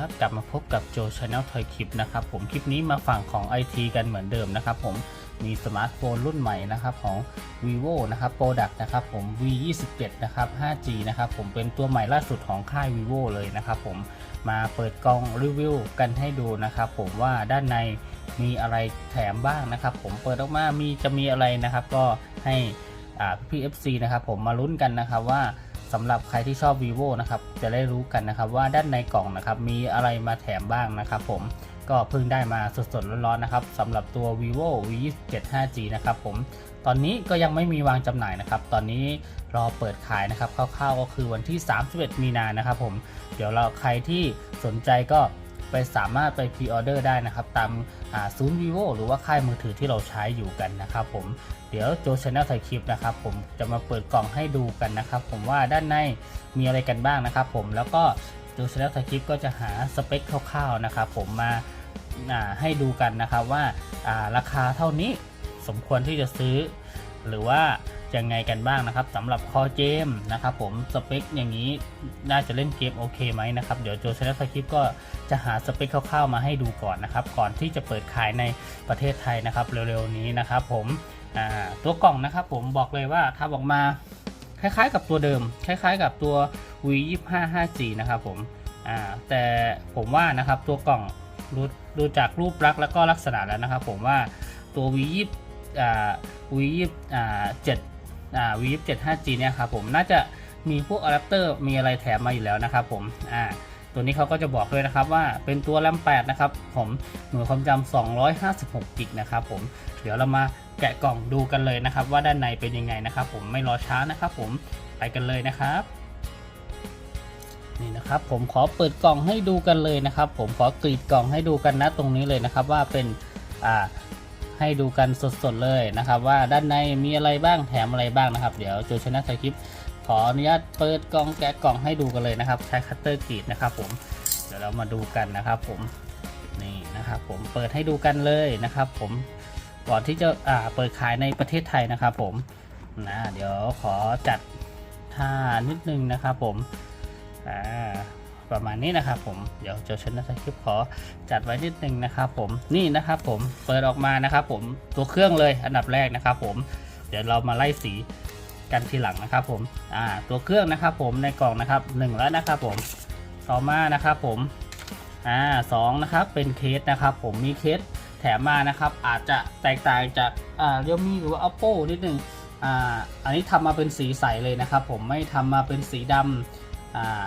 สวัสดีครับกลับมาพบกับโจชาแนลทอยคลิปนะครับผมคลิปนี้มาฝั่งของ IT กันเหมือนเดิมนะครับผมมีสมาร์ทโฟนรุ่นใหม่นะครับของ vivo นะครับโปรดักนะครับผม v 2 7นะครับ 5G นะครับผมเป็นตัวใหม่ล่าสุดของค่าย vivo เลยนะครับผมมาเปิดกล่องรีวิวกันให้ดูนะครับผมว่าด้านในมีอะไรแถมบ้างนะครับผมเปิดออกมามีจะมีอะไรนะครับ ก็ให้อ่พี่ FC นะครับผมมาลุ้นกันนะครับว่า สำหรับใครที่ชอบ vivo นะครับจะได้รู้กันนะครับว่าด้านในกล่องนะครับมีอะไรมาแถมบ้างนะครับผมก็เพิ่งได้มาสดๆร้อนๆนะครับสำหรับตัว vivo v 2 7 5g นะครับผมตอนนี้ก็ยังไม่มีวางจำหน่ายนะครับ ตอนนี้รอเปิดขายนะครับคร่าวๆก็คือวันที่ 31 มีนานะครับผมเดี๋ยวเราใครที่สนใจก็ ไปสามารถไปพรีออเดอร์ได้นะครับ ตามอ่าศูนย์ vivo หรือว่าค่ายมือถือที่เราใช้อยู่กันนะครับผมเดี๋ยวโจชแนลถ่ายคลิปนะครับผมจะมาเปิดกล่องให้ดูกันนะครับ ผมว่าด้านในมีอะไรกันบ้างนะครับ ผมแล้วก็โจชแนลถ่ายคลิปก็จะหาสเปคคร่าวๆนะครับ ผมมาาให้ดูกันนะครับว่าอ่าราคาเท่านี้สมควรที่จะซื้อ หรือว่ายังไงกันบ้างนะครับสำหรับคอเจมนะครับผมสเปคอย่างนี้น่าจะเล่นเกมโอเคไหมนะครับ เดี๋ยวโจชนะสคริปก็จะหาสเปคคร่าวๆมาให้ดูก่อนนะครับ ก่อนที่จะเปิดขายในประเทศไทยนะครับเร็วๆนี้นะครับผมตัวกล่องนะครับผมบอกเลยว่าทำออกมาคล้ายๆกับตัวเดิม คล้ายๆ กับตัว V2554 นะครับผมแต่ผมว่านะครับตัวกล่องดูดูจากรูปลักษณ์และก็ลักษณะแล้วนะครับ ผมว่าตัว V20 วียี่เจ็ดวียี่เจ็ดห้าจีเนี่ยครับผมน่าจะมีพวกอะแดปเตอร์มีอะไรแถมมาอยู่แล้วนะครับผมอ่าตัวนี้เขาก็จะบอกด้วยนะครับว่าเป็นตัวแรม8นะครับผมหน่วยความจำ256กิกนะครับผมเดี๋ยวเรามาแกะกล่องดูกันเลยนะครับ ว่าด้านในเป็นยังไงนะครับ ผมไม่รอช้านะครับผมไปกันเลยนะครับนี่นะครับผมขอเปิดกล่องให้ดูกันเลยนะครับ ผมขอกรีดกล่องให้ดูกันนะตรงนี้เลยนะครับ ว่าเป็นอ่า ให้ดูกันสดๆเลยนะครับ ว่าด้านในมีอะไรบ้างแถมอะไรบ้างนะครับ เดี๋ยวโจชนะสคริปขออนุญาตเปิดกล่องแกะกล่องให้ดูกันเลยนะครับ ใช้คัตเตอร์กรีดนะครับผมเดี๋ยวเรามาดูกันนะครับผมนี่นะครับผมเปิดให้ดูกันเลยนะครับ ผมก่อนที่จะอ่าเปิดขายในประเทศไทยนะครับ ผมนะเดี๋ยวขอจัดท่านิดนึงนะครับ ผมอ่า ประมาณนี้นะครับผมเดี๋ยวเจ้าชนะสคริปขอจัดไว้นิดนึงนะครับผมนี่นะครับผมเปิดออกมานะครับผมตัวเครื่องเลยอันดับแรกนะครับผมเดี๋ยวเรามาไล่สีกันทีหลังนะครับผมอ่าตัวเครื่องนะครับผมในกล่องนะครับหนึ่งแล้วนะครับผมต่อมานะครับผมอ่าสองนะครับเป็นเคสนะครับผมมีเคสแถมมานะครับอาจจะแตกต่างจากอ่าเรียวมีหรือว่า oppo นิดนึงอ่าอันนี้ทำมาเป็นสีใสเลยนะครับผมไม่ทำมาเป็นสีดำอ่า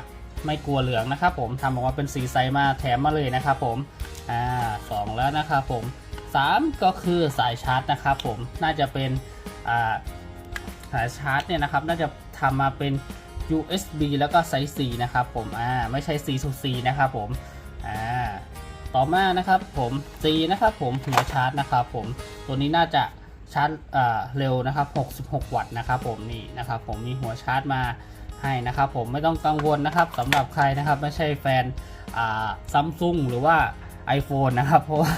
ไม่กลัวเหลืองนะครับผมทำออกมาเป็นสีใสมาแถมมาเลยนะครับผมอ่าสองแล้วนะครับผมสามก็คือสายชาร์จนะครับผมน่าจะเป็นอ่าสายชาร์จเนี่ยนะครับน่าจะทำมาเป็น USB แล้วก็ไซส์4นะครับผมอ่าไม่ใช่ C to C นะครับผมอ่าต่อมานะครับผม C นะครับผมหัวชาร์จนะครับผมตัวนี้น่าจะชาร์จอ่าเร็วนะครับ 66 วัตต์นะครับผมนี่นะครับผมมีหัวชาร์จมา ให้นะครับผมไม่ต้องกังวลนะครับสำหรับใครนะครับไม่ใช่แฟนซัมซุงหรือว่า iPhone นะครับ เพราะว่า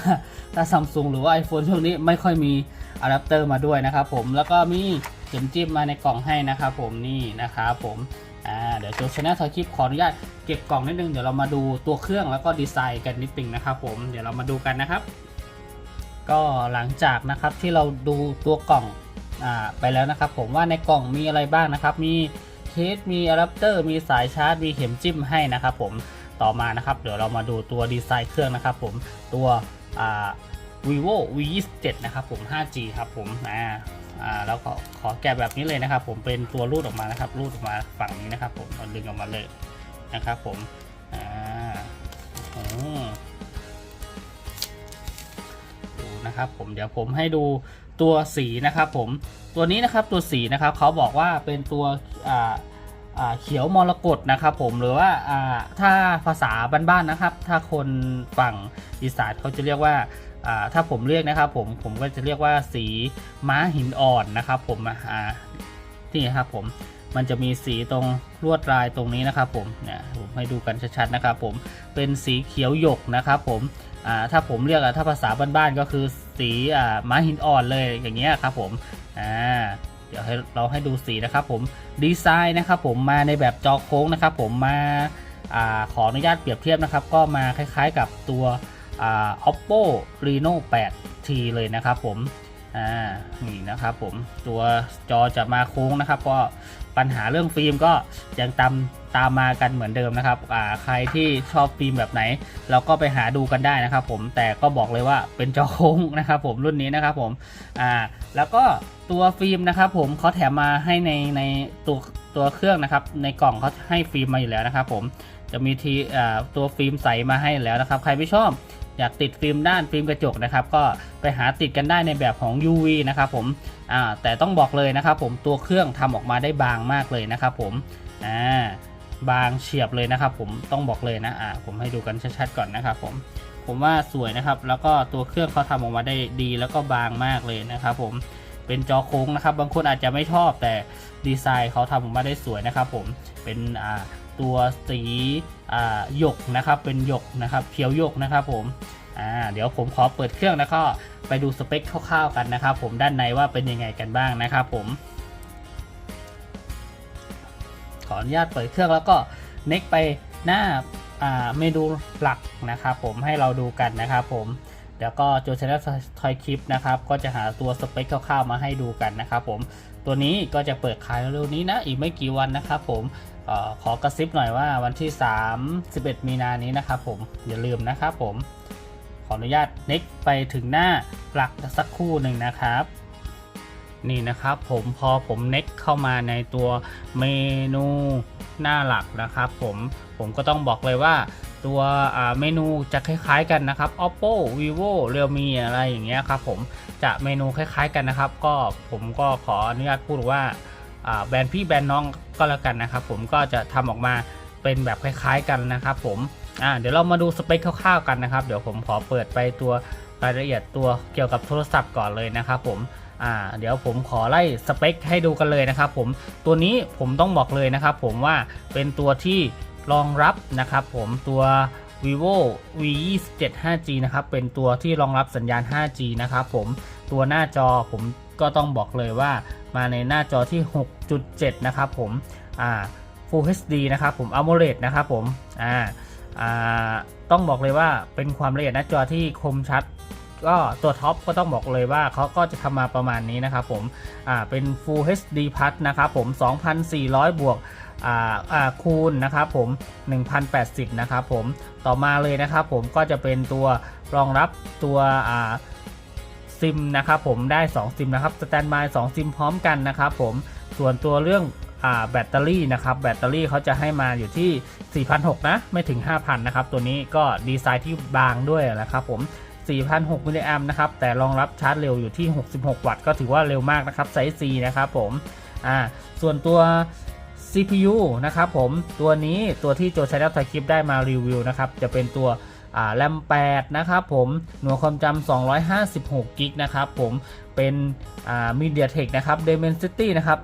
ถ้าซัมซุงหรือว่า iPhone ช่วงนี้ไม่ค่อยมีอะแดปเตอร์มาด้วยนะครับผมแล้วก็มีเข็มจิ้มมาในกล่องให้นะครับผมนี่นะครับผมเดี๋ยวโจชนะทอคลิปขออนุญาตเก็บกล่องนิดนึงเดี๋ยวเรามาดูตัวเครื่องแล้วก็ดีไซน์กันนิดนึงนะครับผมเดี๋ยวเรามาดูกันนะครับ ก็หลังจากนะครับที่เราดูตัวกล่องอไปแล้วนะครับ ผมว่าในกล่องมีอะไรบ้างนะครับ มี เคส มีอะแดปเตอร์ มีสายชาร์จ มีเข็มจิ้มให้นะครับผม ต่อมานะครับเดี๋ยวเรามาดูตัวดีไซน์เครื่องนะครับผม ตัว vivo v 2 7นะครับผม 5G ครับผม อ่า อ่า แล้วก็ขอแกะแบบนี้เลยนะครับผม เป็นตัวรูดออกมานะครับ รูดออกมาฝั่งนี้นะครับผมดึงออกมาเลยนะครับผม อ่า โอ้ นะครับผมเดี๋ยวผมให้ดูตัวสีนะครับผมตัวนี้นะครับตัวสีนะครับเขาบอกว่าเป็นตัวอ่าเขียวมรกตนะครับผมหรือว่าถ้าภาษาบ้านๆนะครับ ถ้าคนฝั่งอีสานเขาจะเรียกว่าถ้าผมเรียกนะครับผมผมก็จะเรียกว่าสีม้าหินอ่อนนะครับผมอ่านี่ครับผมมันจะมีสีตรงลวดลายตรงนี้นะครับผมเนี่ยผมให้ดูกันชัดๆนะครับผมเป็นสีเขียวหยกนะครับผมถ้าผมเรียกถ้าภาษาบ้านๆก็คือ สีอ่าม้าหินอ่อนเลยอย่างเงี้ยครับผมอ่าเดี๋ยวให้เราให้ดูสีนะครับผมดีไซน์นะครับผมมาในแบบจอโค้งนะครับผมมาอาขออนุญาตเปรียบเทียบนะครับ ก็มาคล้ายๆกับตัวอ่า oppo reno 8t เลยนะครับผมอ่านี่นะครับผมตัวจอจะมาโค้งนะครับ ก็ปัญหาเรื่องฟิล์มก็ยังตาม ตามมากันเหมือนเดิมนะครับอ่าใครที่ชอบฟิล์มแบบไหน เราก็ไปหาดูกันได้นะครับผมแต่ก็บอกเลยว่าเป็นจอโค้งนะครับผมรุ่นนี้นะครับผมอ่าแล้วก็ตัวฟิล์มนะครับผมเขาแถมมาให้ในในตัวตัวเครื่องนะครับ ในกล่องเขาให้ฟิล์มมาอยู่แล้วนะครับผมจะมีทีตัวฟิล์มใสมาให้แล้วนะครับ ใครไม่ชอบอยากติดฟิล์มด้านฟิล์มกระจกนะครับ ก็ไปหาติดกันได้ในแบบของ UV นะครับผมแต่ต้องบอกเลยนะครับผมตัวเครื่องทำออกมาได้บางมากเลยนะครับผมอ่า บางเฉียบเลยนะครับ ผมต้องบอกเลยนะอ่าผมให้ดูกันชัดๆก่อนนะครับผมผมว่าสวยนะครับ แล้วก็ตัวเครื่องเขาทำออกมาได้ดีแล้วก็บางมากเลยนะครับผมเป็นจอโค้งนะครับ บางคนอาจจะไม่ชอบแต่ดีไซน์เขาทำออกมาได้สวยนะครับผมเป็นอ่าตัวสีอ่าหยกนะครับ เป็นหยกนะครับเขียวหยกนะครับผมอ่าเดี๋ยวผมขอเปิดเครื่องแล้วก็ไปดูสเปคคร่าวๆกันนะครับ ผมด้านในว่าเป็นยังไงกันบ้างนะครับผม ออนุญาตเปิดเครื่องแล้วก็เน็กไปหน้าเมนูหลักนะครับผมให้เราดูกันนะครับผมเดี๋ยวก็โจชแนลทอยคลิปนะครับก็จะหาตัวสเปคคร่าวๆมาให้ดูกันนะครับผมตัวนี้ก็จะเปิดขายเร็วนี้นะอีกไม่กี่วันนะครับผมออขอกระซิบหน่อยว่าวันที่ 31มีนานี้นะครับผมอย่าลืมนะครับผมขออนุญาตเน็กไปถึงหน้าหลักสักครู่หนึ่งนะครับ นี่นะครับผมพอผมเน็กเข้ามาในตัวเมนูหน้าหลักนะครับผมผมก็ต้องบอกเลยว่าตัวเมนูจะคล้ายๆกันนะครับ oppo vivo realme อะไรอย่างเงี้ยครับผมจะเมนูคล้ายๆกันนะครับ ก็ผมก็ขออนุญาตพูดว่าแบรนด์พี่แบรนด์น้องก็แล้วกันนะครับ ผมก็จะทำออกมาเป็นแบบคล้ายๆกันนะครับผมอ่าเดี๋ยวเรามาดูสเปคคร่าวๆกันนะครับ เดี๋ยวผมขอเปิดไปตัวรายละเอียดตัวเกี่ยวกับโทรศัพท์ก่อนเลยนะครับผม อ่าเดี๋ยวผมขอไล่สเปคให้ดูกันเลยนะครับผมตัวนี้ผมต้องบอกเลยนะครับผมว่าเป็นตัวที่รองรับนะครับผมตัว vivo v 2 7 5g นะครับเป็นตัวที่รองรับสัญญาณ 5g นะครับผมตัวหน้าจอผมก็ต้องบอกเลยว่ามาในหน้าจอที่ 6.7 นะครับผมอ่า Full HD นะครับผม AMOLED นะครับผมอ่าอ่าต้องบอกเลยว่าเป็นความละเอียดหน้าจอที่คมชัด ก็ตัวท็อปก็ต้องบอกเลยว่าเขาก็จะทำมาประมาณนี้นะครับผมอ่าเป็น Full HD Plus นะครับผม 2,400 บวกอ่าอ่าคูณนะครับผม 1,080 นะครับผมต่อมาเลยนะครับผมก็จะเป็นตัวรองรับตัวอ่าซิมนะครับผมได้ 2 ซิมนะครับสแตนบาย2ซิมพร้อมกันนะครับผมส่วนตัวเรื่องอ่าแบตเตอรี่นะครับแบตเตอรี่เขาจะให้มาอยู่ที่ 4,600 นะ ไม่ถึง 5,000 นะครับ ตัวนี้ก็ดีไซน์ที่บางด้วยนะครับผม 4,600มิลลิแอมนะครับ แต่รองรับชาร์จเร็วอยู่ที่ 66 วัตต์ ก็ถือว่าเร็วมากนะครับ ไซส์ C นะครับผม อ่า ส่วนตัว CPU นะครับผม ตัวนี้ตัวที่โจชัยดับไทยคลิปได้มารีวิวนะครับ จะเป็นตัวแรม 8 นะครับผม หน่วยความจำ256กิกนะครับผม เป็น MediaTek นะครับ Dimensity นะครับ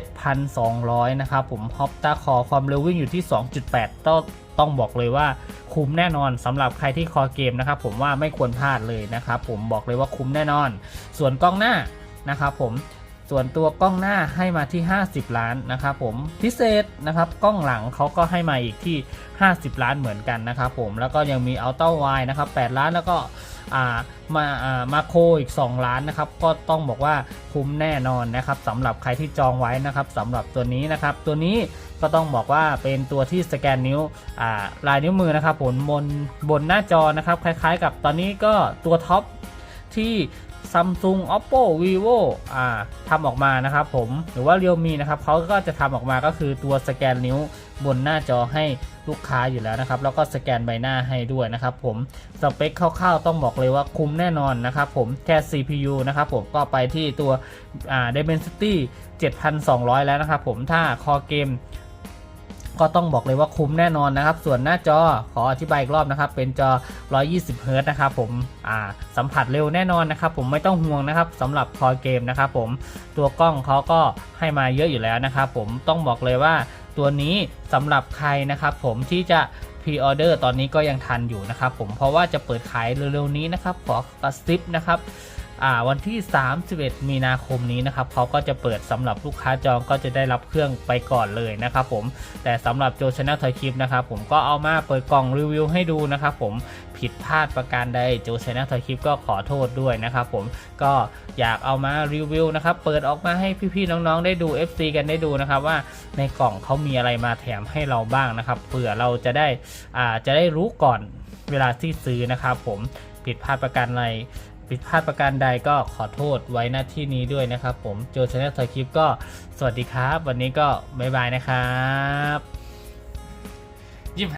7,200 นะครับผม Hopta Core ความเร็ววิ่งอยู่ที่ 2.8ต้อ ต้องบอกเลยว่าคุ้มแน่นอนสำหรับใครที่คอเกมนะครับผมว่าไม่ควรพลาดเลยนะครับผมบอกเลยว่าคุ้มแน่นอน ส่วนกล้องหน้านะครับผมส่วนตัวกล้องหน้าให้มาที่ 50 ล้านนะครับผมพิเศษนะครับกล้องหลังเขาก็ให้มาอีกที่ 50 ล้านเหมือนกันนะครับผมแล้วก็ยังมีอัลต้าไวนะครับ8ล้านแล้วก็อ่ามาอ่ามาโคอีก 2 ล้านนะครับก็ต้องบอกว่าคุ้มแน่นอนนะครับสำหรับใครที่จองไว้นะครับสำหรับตัวนี้นะครับตัวนี้ ก็ต้องบอกว่าเป็นตัวที่สแกนนิ้วลายนิ้วมือนะครับผลบนบนหน้าจอนะครับคล้ายๆ กับตอนนี้ก็ตัวท็อปที่ Samsung Oppo Vivo อ่าทำออกมานะครับผมหรือว่า Realme นะครับเขาก็จะทำออกมาก็คือตัวสแกนนิ้วบนหน้าจอให้ลูกค้าอยู่แล้วนะครับแล้วก็สแกนใบหน้าให้ด้วยนะครับผมสเปคคร่าวๆต้องบอกเลยว่าคุ้มแน่นอนนะครับผมแค่ CPU นะครับผมก็ไปที่ตัวอ่า Dimensity 7,200 แล้วนะครับผมถ้าคอเกม ก็ต้องบอกเลยว่าคุ้มแน่นอนนะครับ ส่วนหน้าจอขออธิบายอีกรอบนะครับ เป็นจอ 120เฮิรตนะครับผมอ่าสัมผัสเร็วแน่นอนนะครับ ผมไม่ต้องห่วงนะครับสำหรับคอเกมนะครับผมตัวกล้องเขาก็ให้มาเยอะอยู่แล้วนะครับผมต้องบอกเลยว่าตัวนี้สำหรับใครนะครับผมที่จะพรีออเดอร์ตอนนี้ก็ยังทันอยู่นะครับผมเพราะว่าจะเปิดขายเร็วๆนี้นะครับขอกระซิบนะครับ วันที่ 31 มีนาคมนี้นะครับเขาก็จะเปิดสำหรับลูกค้าจองก็จะได้รับเครื่องไปก่อนเลยนะครับผมแต่สำหรับโจชนะทอยคลิปนะครับผมก็เอามาเปิดกล่องรีวิวให้ดูนะครับผมผิดพลาดประการใดโจชนะทอยคลิปก็ขอโทษด้วยนะครับผมก็อยากเอามารีวิวนะครับเปิดออกมาให้พี่ๆน้องๆได้ดู FC กันได้ดูนะครับว่าในกล่องเขามีอะไรมาแถมให้เราบ้างนะครับเผื่อเราจะได้จะได้รู้ก่อนเวลาที่ซื้อนะครับผมผิดพลาดประการใด ผิดพลาดประการใดก็ขอโทษไว้หน้าที่นี้ด้วยนะครับ ผมโจชนะทอยคลิปก็สวัสดีครับ วันนี้ก็บ๊ายบายนะครับ